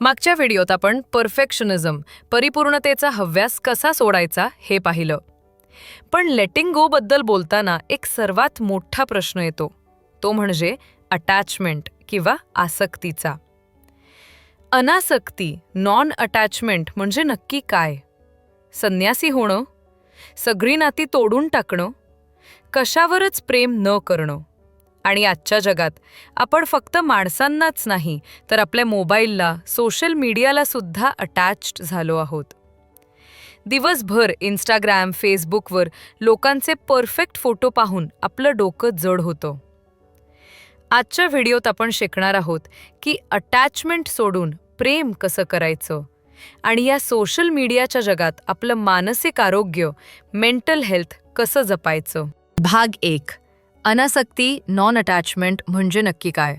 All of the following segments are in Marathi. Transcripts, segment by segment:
मागच्या व्हिडिओत आपण परफेक्शनिझम परिपूर्णतेचा हव्यास कसा सोडायचा हे पाहिलं. पण लेटिंग गो बद्दल बोलताना एक सर्वात मोठा प्रश्न येतो. तो म्हणजे अटॅचमेंट किंवा आसक्तीचा. अनासक्ती नॉन अटॅचमेंट म्हणजे नक्की काय? संन्यासी होणं? सगळी नाती तोडून टाकणं? कशावरच प्रेम न करणं? आणि आजच्या जगात. आपण फक्त माणसांनाच नाही तर आपल्या मोबाईलला सोशल मीडियाला सुद्धा अटॅच्ड झालो आहोत. दिवसभर इंस्टाग्राम फेसबुकवर लोकांचे परफेक्ट फोटो पाहून आपलं डोकं जड होतं. आजच्या व्हिडिओत आपण शिकणार आहोत की अटॅचमेंट सोडून प्रेम कसं करायचं आणि या सोशल मीडियाच्या जगात आपलं मानसिक आरोग्य मेंटल हेल्थ कसं जपायचं. भाग एक. अनासक्ती नॉन अटॅचमेंट म्हणजे नक्की काय?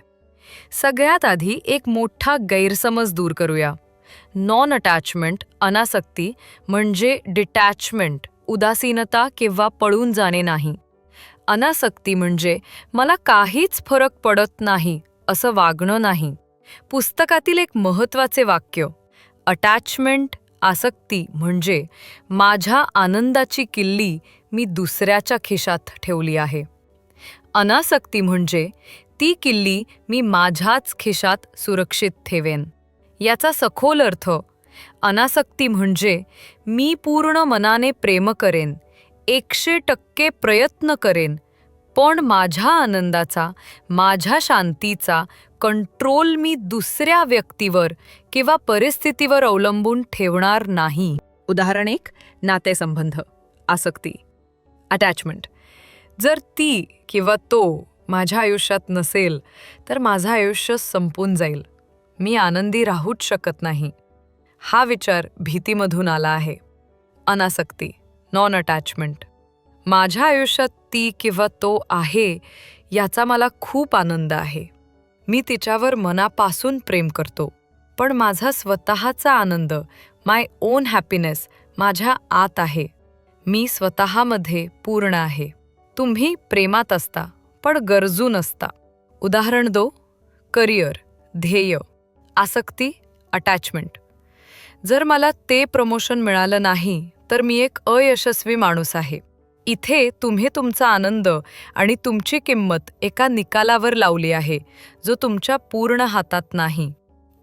सगळ्यात आधी एक मोठा गैरसमज दूर करूया. नॉन अटॅचमेंट अनासक्ती म्हणजे डिटॅचमेंट उदासीनता किंवा पळून जाणे नाही. अनासक्ती म्हणजे मला काहीच फरक पडत नाही असं वागणं नाही. पुस्तकातील एक महत्त्वाचे वाक्य अटॅचमेंट आसक्ती म्हणजे माझ्या आनंदाची किल्ली मी दुसऱ्याच्या खिशात ठेवली आहे. अनासक्ती म्हणजे ती किल्ली मी माझ्याच खिशात सुरक्षित ठेवेन. याचा सखोल अर्थ अनासक्ती म्हणजे मी पूर्ण मनाने प्रेम करेन एकशे टक्के प्रयत्न करेन पण माझ्या आनंदाचा माझ्या शांतीचा कंट्रोल मी दुसऱ्या व्यक्तीवर किंवा परिस्थितीवर अवलंबून ठेवणार नाही. उदाहरण एक नातेसंबंध आसक्ती अटॅचमेंट. जर ती किंवा तो माझ्या आयुष्यात नसेल तर माझं आयुष्य संपून जाईल. मी आनंदी राहूच शकत नाही. हा विचार भीतीमधून आला आहे. अनासक्ती नॉन अटॅचमेंट माझ्या आयुष्यात ती किंवा तो आहे याचा मला खूप आनंद आहे. मी तिच्यावर मनापासून प्रेम करतो. पण माझा स्वतःचा आनंद माय ओन हॅपीनेस माझ्या आत आहे. मी स्वतःमध्ये पूर्ण आहे. तुम्ही प्रेमात असता पण गरजू नसता. उदाहरण दो करिअर ध्येय आसक्ती अटॅचमेंट. जर मला ते प्रमोशन मिळालं नाही तर मी एक अयशस्वी माणूस आहे. इथे तुम्ही तुमचा आनंद आणि तुमची किंमत एका निकालावर लावली आहे जो तुमच्या पूर्ण हातात नाही.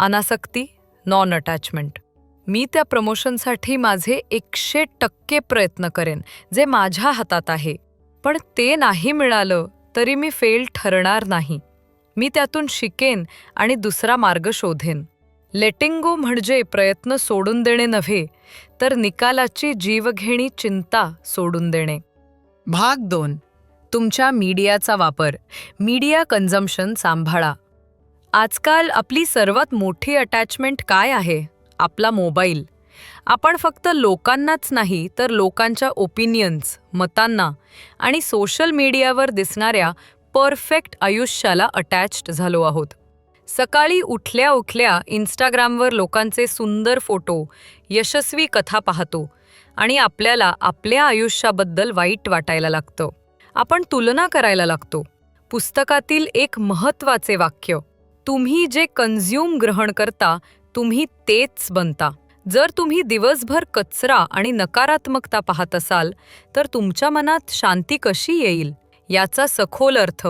अनासक्ती नॉन अटॅचमेंट मी त्या प्रमोशनसाठी माझे एकशे टक्के प्रयत्न करेन जे माझ्या हातात आहे. पण ते नाही मिळालं तरी मी फेल ठरणार नाही. मी त्यातून शिकेन आणि दुसरा मार्ग शोधेन. लेटिंगो म्हणजे प्रयत्न सोडून देणे नव्हे तर निकालाची जीवघेणी चिंता सोडून देणे. भाग दोन. तुमच्या मीडियाचा वापर. मीडिया कन्झम्पशन सांभाळा. आजकाल आपली सर्वात मोठी अटॅचमेंट काय आहे? आपला मोबाईल. आपण फक्त लोकांनाच नाही तर लोकांच्या ओपिनियन्स मतांना आणि सोशल मीडियावर दिसणाऱ्या परफेक्ट आयुष्याला अटॅच्ड झालो आहोत. सकाळी उठल्या उठल्या इंस्टाग्रामवर लोकांचे सुंदर फोटो यशस्वी कथा पाहतो आणि आपल्याला आपल्या आयुष्याबद्दल वाईट वाटायला लागतं. आपण तुलना करायला लागतो. पुस्तकातील एक महत्त्वाचे वाक्य तुम्ही जे कन्झ्युम ग्रहण करता तुम्ही तेच बनता. जर तुम्ही दिवसभर कचरा आणि नकारात्मकता पाहत असाल तर तुमच्या मनात शांती कशी येईल? याचा सखोल अर्थ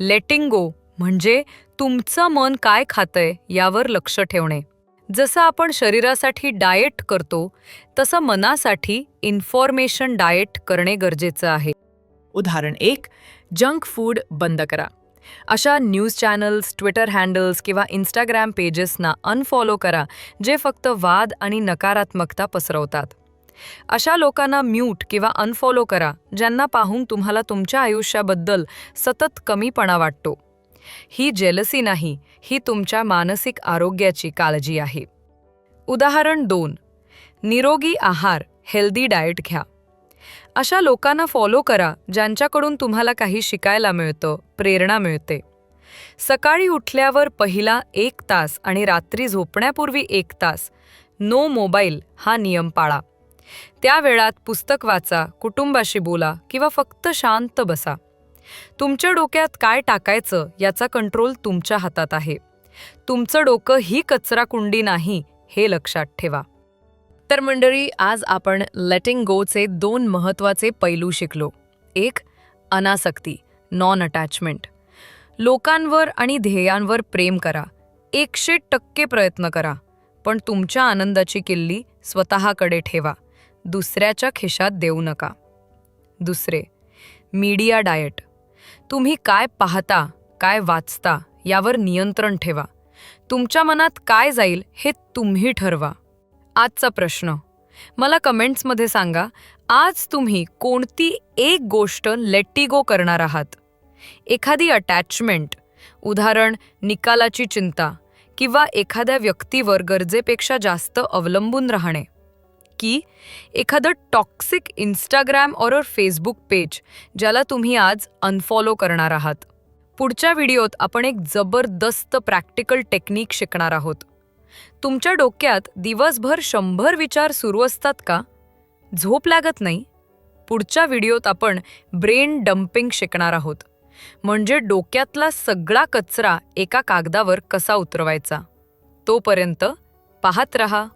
लेटिंग गो म्हणजे तुमचं मन काय खातंय यावर लक्ष ठेवणे. जसं आपण शरीरासाठी डाएट करतो तसं मनासाठी इन्फॉर्मेशन डाएट करणे गरजेचं आहे. उदाहरण एक जंक फूड बंद करा. अशा न्यूज चॅनल्स ट्विटर हँडल्स किंवा इन्स्टाग्राम पेजेसना अनफॉलो करा जे फक्त वाद आणि नकारात्मकता पसरवतात. अशा लोकांना म्यूट किंवा अनफॉलो करा ज्यांना पाहून तुम्हाला तुमच्या आयुष्याबद्दल सतत कमीपणा वाटतो. ही जेलसी नाही ही तुमच्या मानसिक आरोग्याची काळजी आहे. उदाहरण दोन निरोगी आहार हेल्दी डाएट घ्या. अशा लोकांना फॉलो करा ज्यांच्याकडून तुम्हाला काही शिकायला मिळतं प्रेरणा मिळते. सकाळी उठल्यावर पहिला एक तास आणि रात्री झोपण्यापूर्वी एक तास. नो मोबाईल हा नियम पाळा. त्या वेळात पुस्तक वाचा कुटुंबाशी बोला किंवा फक्त शांत बसा. तुमच्या डोक्यात काय टाकायचं याचा कंट्रोल तुमच्या हातात आहे. तुमचं डोकं ही कचराकुंडी नाही हे लक्षात ठेवा. तर मंडळी आज आपण लेटिंग गोचे दोन महत्त्वाचे पैलू शिकलो. एक अनासक्ती नॉन अटॅचमेंट लोकांवर आणि ध्येयांवर प्रेम करा. एकशे टक्के प्रयत्न करा. पण तुमच्या आनंदाची किल्ली स्वतःकडे ठेवा. दुसऱ्याच्या खिशात देऊ नका. दुसरे मीडिया डाएट तुम्ही काय पाहता काय वाचता यावर नियंत्रण ठेवा. तुमच्या मनात काय जाईल हे तुम्ही ठरवा. आजचा प्रश्न. मला कमेंट्समध्ये सांगा आज तुम्ही कोणती एक गोष्ट लेट्टी गो करणार आहात? एखादी अटॅचमेंट उदाहरण निकालाची चिंता किंवा एखाद्या व्यक्तीवर गरजेपेक्षा जास्त अवलंबून राहणे. की एखादं टॉक्सिक इंस्टाग्राम और फेसबुक पेज ज्याला तुम्ही आज अनफॉलो करणार आहात. पुढच्या व्हिडिओत आपण एक जबरदस्त प्रॅक्टिकल टेक्निक शिकणार आहोत. तुमच्या डोक्यात दिवसभर शंभर विचार सुरू असतात का? झोप लागत नाही? पुढच्या व्हिडिओत आपण ब्रेन डम्पिंग शिकणार आहोत. म्हणजे डोक्यातला सगळा कचरा एका कागदावर कसा उतरवायचा? तोपर्यंत पाहत रहा.